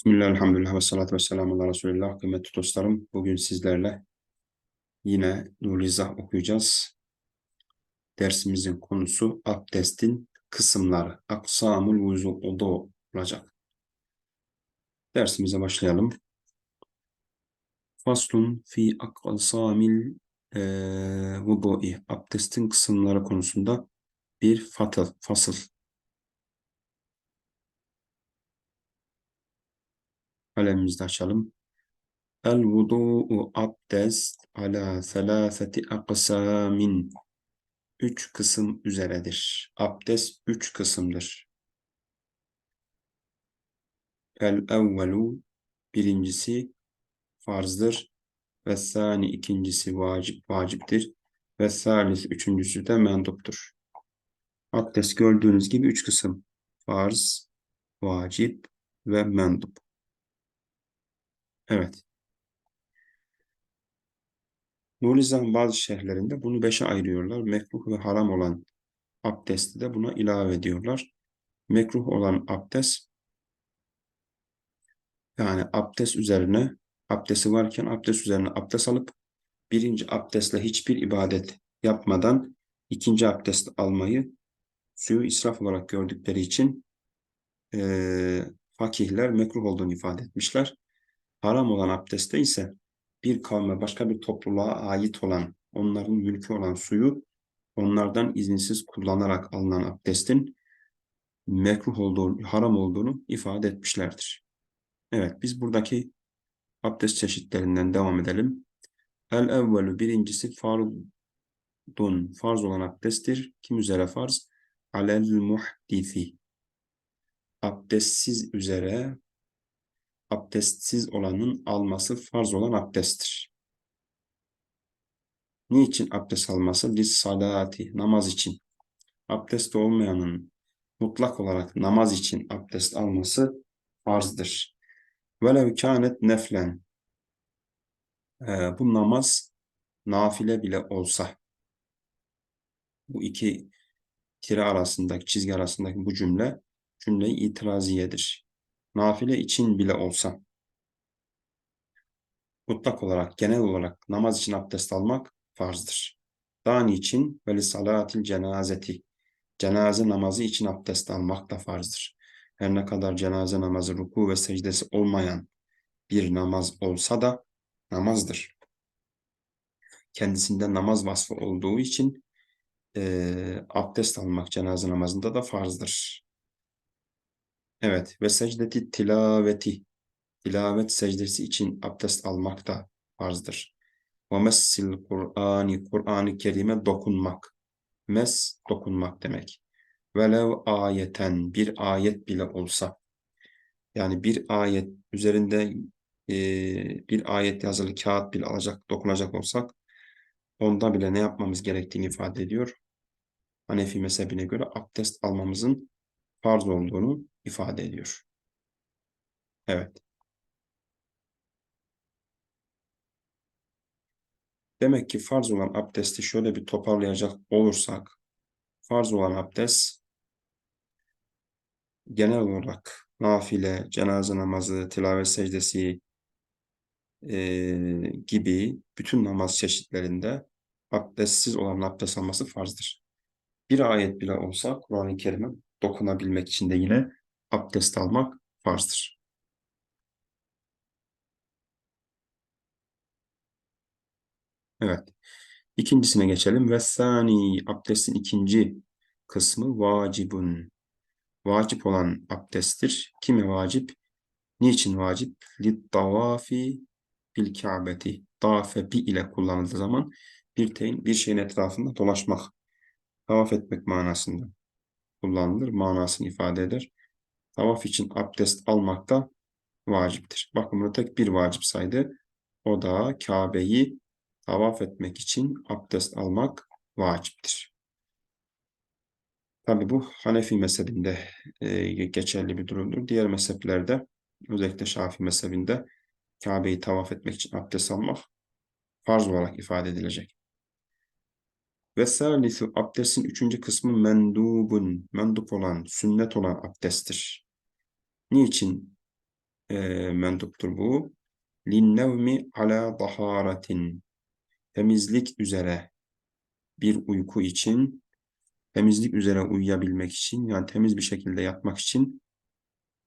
Bismillah, elhamdülillah ve salatu ve selamu ala Resulillah. Kıymetli dostlarım, bugün sizlerle yine Nurlizah okuyacağız. Dersimizin konusu abdestin kısımları. Aksamul vuzu olacak. Dersimize başlayalım. Faslun fi aksamil e, vudu'i. Abdestin kısımları konusunda bir fatıl, fasıl. Kalemimizi açalım. El vudu'u abdest ala selaseti aksamin. Üç kısım üzeredir. Abdest üç kısımdır. El evvelu birincisi farzdır. Ve sani ikincisi vacip, vaciptir. Ve salis üçüncüsü de menduptur. Abdest gördüğünüz gibi üç kısım. Farz, vacip ve mendup. Evet. Nurlizan bazı şerhlerinde bunu beşe ayırıyorlar. Mekruh ve haram olan abdesti de buna ilave ediyorlar. Mekruh olan abdest yani abdest üzerine abdesti varken abdest üzerine abdest alıp birinci abdestle hiçbir ibadet yapmadan ikinci abdest almayı suyu israf olarak gördükleri için e, fakihler mekruh olduğunu ifade etmişler. Haram olan abdestte ise bir kavme, başka bir topluluğa ait olan, onların mülkü olan suyu onlardan izinsiz kullanarak alınan abdestin mekruh olduğunu, haram olduğunu ifade etmişlerdir. Evet, biz buradaki abdest çeşitlerinden devam edelim. El evvelu birincisi fardun, farz olan abdesttir. Kim üzere farz? Alel muhdifi. Abdestsiz üzere abdestsiz olanın alması farz olan abdesttir. Niçin abdest alması? Lis salati, namaz için. Abdest olmayanın mutlak olarak namaz için abdest alması farzdır. Velev kânet neflen. Ee, bu namaz nafile bile olsa. Bu iki tire arasındaki, çizgi arasındaki bu cümle cümle itiraziyedir nafile için bile olsa mutlak olarak, genel olarak namaz için abdest almak farzdır. Daha niçin? Ve salatil cenazeti. Cenaze namazı için abdest almak da farzdır. Her ne kadar cenaze namazı ruku ve secdesi olmayan bir namaz olsa da namazdır. Kendisinde namaz vasfı olduğu için e, abdest almak cenaze namazında da farzdır. Evet ve secdeti tilaveti. Tilavet secdesi için abdest almak da farzdır. Ve messil Kur'ani. Kur'an-ı Kerim'e dokunmak. Mes dokunmak demek. Velev ayeten bir ayet bile olsa. Yani bir ayet üzerinde e, bir ayet yazılı kağıt bile alacak, dokunacak olsak onda bile ne yapmamız gerektiğini ifade ediyor. Hanefi mezhebine göre abdest almamızın farz olduğunu ifade ediyor. Evet. Demek ki farz olan abdesti şöyle bir toparlayacak olursak, farz olan abdest genel olarak nafile, cenaze namazı, tilavet secdesi e, gibi bütün namaz çeşitlerinde abdestsiz olan abdest alması farzdır. Bir ayet bile olsa Kur'an-ı Kerim'e dokunabilmek için de yine abdest almak farzdır. Evet. İkincisine geçelim. Ve sani abdestin ikinci kısmı vacibun. Vacip olan abdesttir. Kime vacip? Niçin vacip? Littavafi bil kâbeti. Dafe bi ile kullanıldığı zaman bir, teyin, bir şeyin etrafında dolaşmak, tavaf etmek manasında kullanılır. Manasını ifade eder tavaf için abdest almak da vaciptir. Bakın burada tek bir vacip saydı. O da Kabe'yi tavaf etmek için abdest almak vaciptir. Tabi bu Hanefi mezhebinde e, geçerli bir durumdur. Diğer mezheplerde özellikle Şafii mezhebinde Kabe'yi tavaf etmek için abdest almak farz olarak ifade edilecek. Ve salisu abdestin üçüncü kısmı mendubun, mendup olan, sünnet olan abdesttir. Niçin e, menduptur bu. Linnevmi ala daharatin. Temizlik üzere bir uyku için, temizlik üzere uyuyabilmek için, yani temiz bir şekilde yatmak için,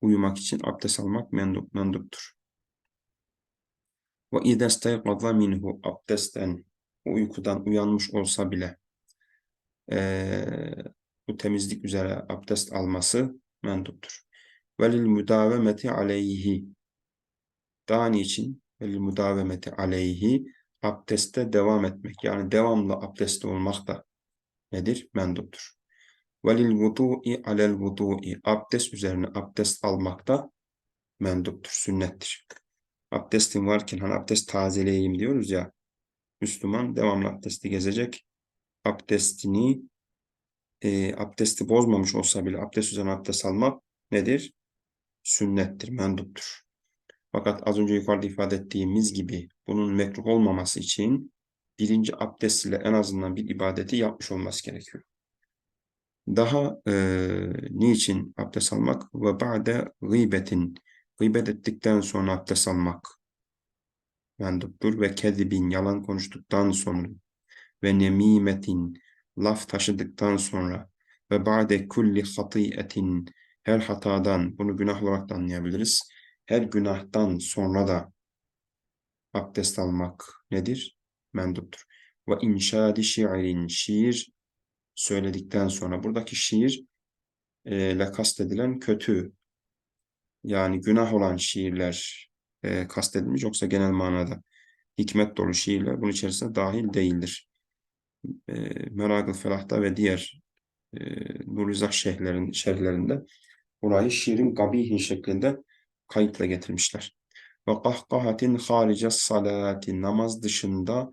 uyumak için abdest almak mendup, menduptur. Ve izâ istayqaza minhu abdestten, uykudan uyanmış olsa bile eee, bu temizlik üzere abdest alması menduptur. Velil müdavemeti aleyhi daha niçin? Velil müdavemeti aleyhi abdeste devam etmek yani devamlı abdestte olmak da nedir? Menduptur. Velil vudu'i alel vudu'i abdest üzerine abdest almak da menduptur, sünnettir. Abdestin varken hani abdest tazeleyeyim diyoruz ya Müslüman devamlı abdesti gezecek. Abdestini e, abdesti bozmamış olsa bile abdest üzerine abdest almak nedir? Sünnettir, menduptur. Fakat az önce yukarıda ifade ettiğimiz gibi bunun mekruh olmaması için birinci abdest ile en azından bir ibadeti yapmış olması gerekiyor. Daha e, niçin abdest almak? Ve ba'de gıybetin. Gıybet ettikten sonra abdest almak menduptur. Ve kezibin. Yalan konuştuktan sonra. Ve nemimetin. Laf taşıdıktan sonra. Ve ba'de kulli hatiyetin. Her hatadan. Bunu günah olarak da anlayabiliriz. Her günahtan sonra da abdest almak nedir? Menduptur. Ve inşadi şiirin. Şiir söyledikten sonra buradaki şiir e, ile kastedilen kötü yani günah olan şiirler e, kastedilmiş yoksa genel manada hikmet dolu şiirler bunun içerisine dahil değildir. E, Meragıl Felah'ta ve diğer e, Nurizah şehirlerin, şerhlerinde burayı şiirin gabihin şeklinde kayıtla getirmişler. Ve kahkahatin harice salati namaz dışında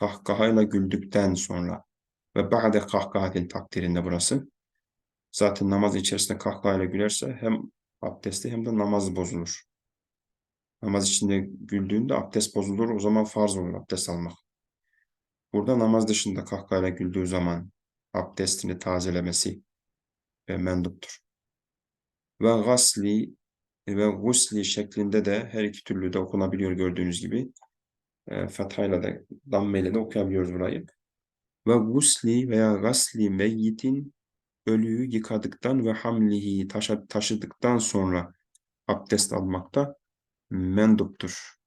kahkahayla güldükten sonra ve ba'de kahkahatin takdirinde burası. Zaten namaz içerisinde kahkahayla gülerse hem abdesti hem de namaz bozulur. Namaz içinde güldüğünde abdest bozulur. O zaman farz olur abdest almak. Burada namaz dışında kahkahayla güldüğü zaman abdestini tazelemesi e, menduptur. Ve gasli ve gusli şeklinde de her iki türlü de okunabiliyor gördüğünüz gibi. E, Fethayla da dammeyle de okuyabiliyoruz burayı. Ve gusli veya gasli meyyitin ölüyü yıkadıktan ve hamlihi taşı, taşıdıktan sonra abdest almakta menduptur.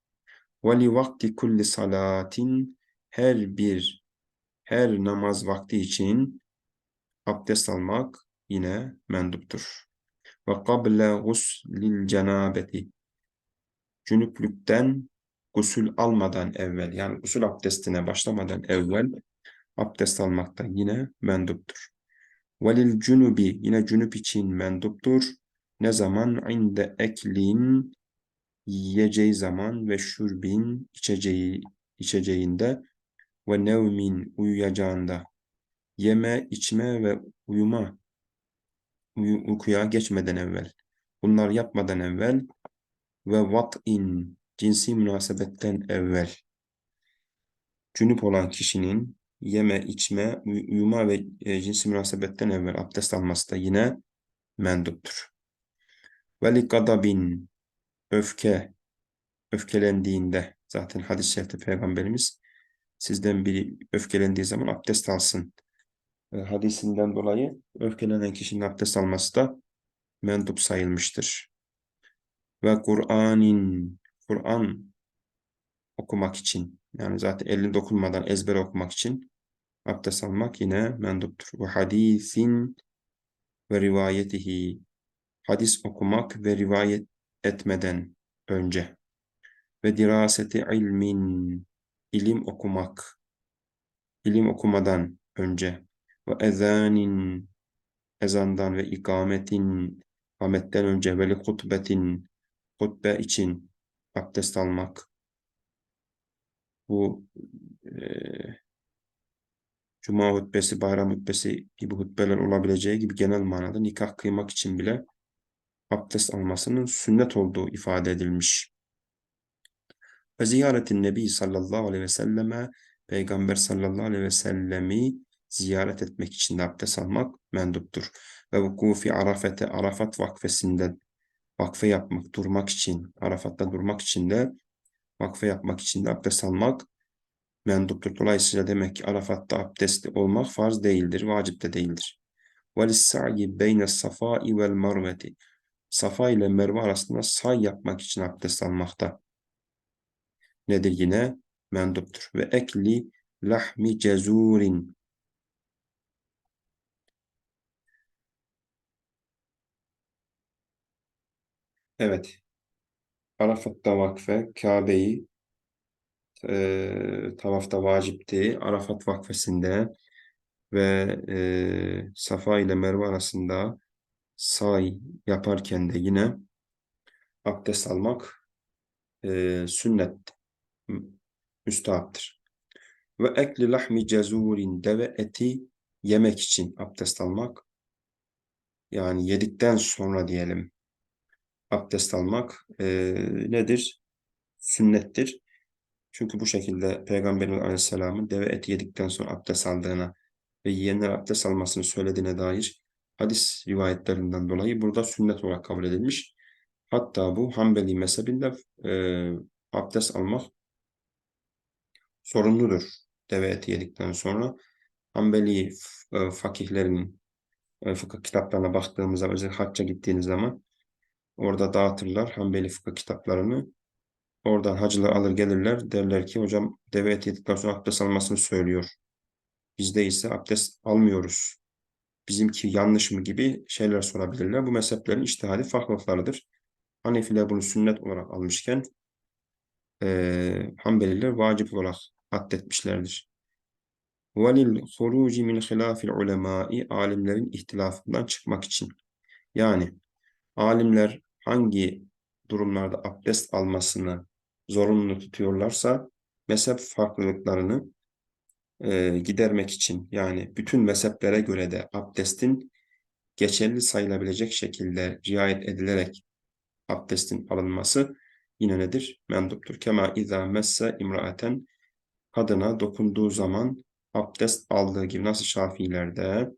Ve vakti kulli salatin her bir her namaz vakti için abdest almak yine menduptur. Ve kable guslil cenabeti cünüplükten gusül almadan evvel yani gusül abdestine başlamadan evvel abdest almakta yine menduptur. Velil cunubi yine cünüp için menduptur. Ne zaman? İnde eklin yiyeceği zaman ve şurbin içeceği içeceğinde ve nevmin uyuyacağında yeme, içme ve uyuma uy uykuya geçmeden evvel bunlar yapmadan evvel ve vat'in cinsi münasebetten evvel cünüp olan kişinin yeme, içme, uyuma ve e, cinsi münasebetten evvel abdest alması da yine menduptur. Ve gadabin öfke, öfkelendiğinde zaten hadis-i şerifte Peygamberimiz sizden biri öfkelendiği zaman abdest alsın. E, hadisinden dolayı öfkelenen kişinin abdest alması da mendup sayılmıştır. Ve Kur'an'in, Kur'an okumak için yani zaten elini dokunmadan ezber okumak için abdest almak yine menduptur. Ve hadisin ve rivayetihi hadis okumak ve rivayet etmeden önce. Ve diraseti ilmin ilim okumak ilim okumadan önce. Ve ezanin ezandan ve ikametin ikametten önce ve li hutbetin hutbe için abdest almak. Bu e, Cuma hutbesi, bayram hutbesi gibi hutbeler olabileceği gibi genel manada nikah kıymak için bile abdest almasının sünnet olduğu ifade edilmiş. Ve ziyaretin Nebi sallallahu aleyhi ve selleme Peygamber sallallahu aleyhi ve sellemi ziyaret etmek için de abdest almak menduptur. Ve vukufi Arafete Arafat vakfesinden vakfe yapmak, durmak için, Arafat'ta durmak için de vakfe yapmak için de abdest almak menduptur. Dolayısıyla demek ki Arafat'ta abdestli olmak farz değildir, vacip de değildir. وَلِسَّعْيِ بَيْنَ الصَّفَاءِ وَالْمَرْوَةِ Safa ile Merve arasında say yapmak için abdest almakta. Nedir yine? Menduptur. Ve ekli lahmi cezurin. Evet. Arafat'ta vakfe, Kabe'yi e, tavafta vacipti. Arafat vakfesinde ve e, Safa ile Merve arasında say yaparken de yine abdest almak e, sünnet müstahaptır. Ve ekli lahmi cezurin deve eti yemek için abdest almak yani yedikten sonra diyelim abdest almak e, nedir? Sünnettir. Çünkü bu şekilde Peygamberimiz Aleyhisselam'ın deve eti yedikten sonra abdest aldığına ve yiyenler abdest almasını söylediğine dair hadis rivayetlerinden dolayı burada sünnet olarak kabul edilmiş. Hatta bu Hanbeli mezhebinde e, abdest almak sorumludur deve eti yedikten sonra. Hanbeli e, fakihlerinin e, fıkıh kitaplarına baktığımızda özellikle hacca gittiğiniz zaman orada dağıtırlar Hanbeli fıkıh kitaplarını. Oradan hacılar alır gelirler derler ki hocam deve eti yedikten sonra abdest almasını söylüyor. Bizde ise abdest almıyoruz Bizimki yanlış mı gibi şeyler sorabilirler. Bu mezheplerin iştihadi farklılıklarıdır. Hanefiler bunu sünnet olarak almışken e, Hanbeliler vacip olarak addetmişlerdir. وَلِلْخُرُوجِ مِنْ خِلَافِ الْعُلَمَاءِ Alimlerin ihtilafından çıkmak için. Yani alimler hangi durumlarda abdest almasını zorunlu tutuyorlarsa mezhep farklılıklarını e, gidermek için yani bütün mezheplere göre de abdestin geçerli sayılabilecek şekilde riayet edilerek abdestin alınması yine nedir? Menduptur. Kema izâ messe imraaten kadına dokunduğu zaman abdest aldığı gibi nasıl Şafiilerde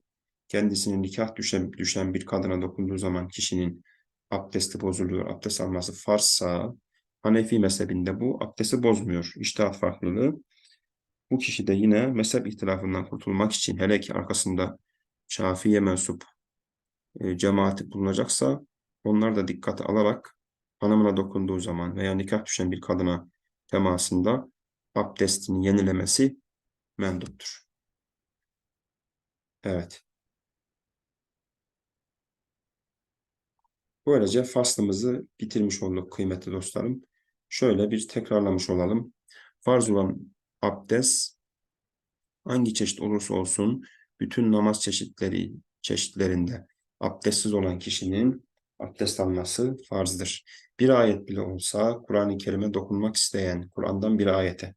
kendisine nikah düşen, düşen bir kadına dokunduğu zaman kişinin abdesti bozuluyor, abdest alması farsa Hanefi mezhebinde bu abdesti bozmuyor. İçtihat farklılığı. Bu kişi de yine mezhep ihtilafından kurtulmak için hele ki arkasında Şafii'ye mensup e, cemaati bulunacaksa onlar da dikkate alarak hanımına dokunduğu zaman veya nikah düşen bir kadına temasında abdestini yenilemesi menduptur. Evet. Böylece faslımızı bitirmiş olduk kıymetli dostlarım. Şöyle bir tekrarlamış olalım. Farz olan abdest hangi çeşit olursa olsun bütün namaz çeşitleri çeşitlerinde abdestsiz olan kişinin abdest alması farzdır. Bir ayet bile olsa Kur'an-ı Kerim'e dokunmak isteyen, Kur'an'dan bir ayete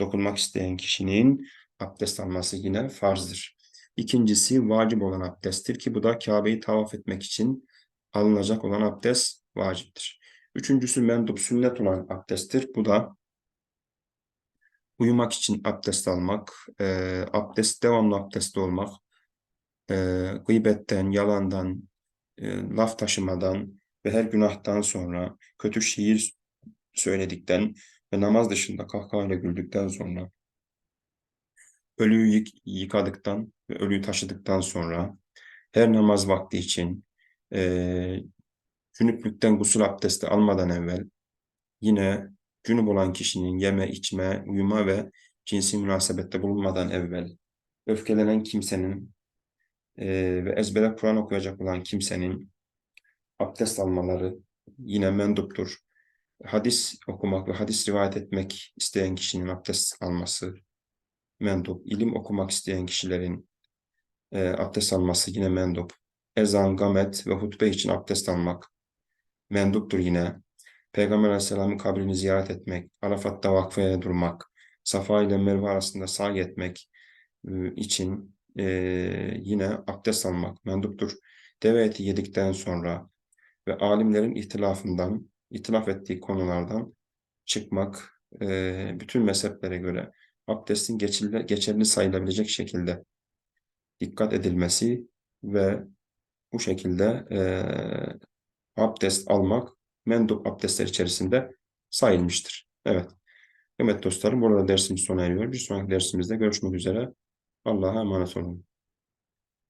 dokunmak isteyen kişinin abdest alması yine farzdır. İkincisi vacip olan abdesttir ki bu da Kabe'yi tavaf etmek için alınacak olan abdest vaciptir. Üçüncüsü mendup sünnet olan abdesttir. Bu da uyumak için abdest almak, e, abdest devamlı abdestli olmak, e, gıybetten, yalandan, e, laf taşımadan ve her günahtan sonra kötü şiir söyledikten ve namaz dışında kahkahayla güldükten sonra ölüyü yık yıkadıktan ve ölüyü taşıdıktan sonra her namaz vakti için e, cünüplükten gusül abdesti almadan evvel yine cünüp olan kişinin yeme, içme, uyuma ve cinsi münasebette bulunmadan evvel öfkelenen kimsenin e, ve ezbere Kur'an okuyacak olan kimsenin abdest almaları yine menduptur. Hadis okumak ve hadis rivayet etmek isteyen kişinin abdest alması mendup. İlim okumak isteyen kişilerin e, abdest alması yine mendup. Ezan, gamet ve hutbe için abdest almak menduptur yine. Peygamber Aleyhisselam'ın kabrini ziyaret etmek, Arafat'ta vakfeye durmak, Safa ile Merve arasında sa'i etmek e, için e, yine abdest almak menduptur. Deve eti yedikten sonra ve alimlerin ihtilafından, ihtilaf ettiği konulardan çıkmak, e, bütün mezheplere göre abdestin geçerli, geçerli sayılabilecek şekilde dikkat edilmesi ve bu şekilde e, abdest almak mendup abdestler içerisinde sayılmıştır. Evet. Evet dostlarım burada dersimiz sona eriyor. Bir sonraki dersimizde görüşmek üzere. Allah'a emanet olun.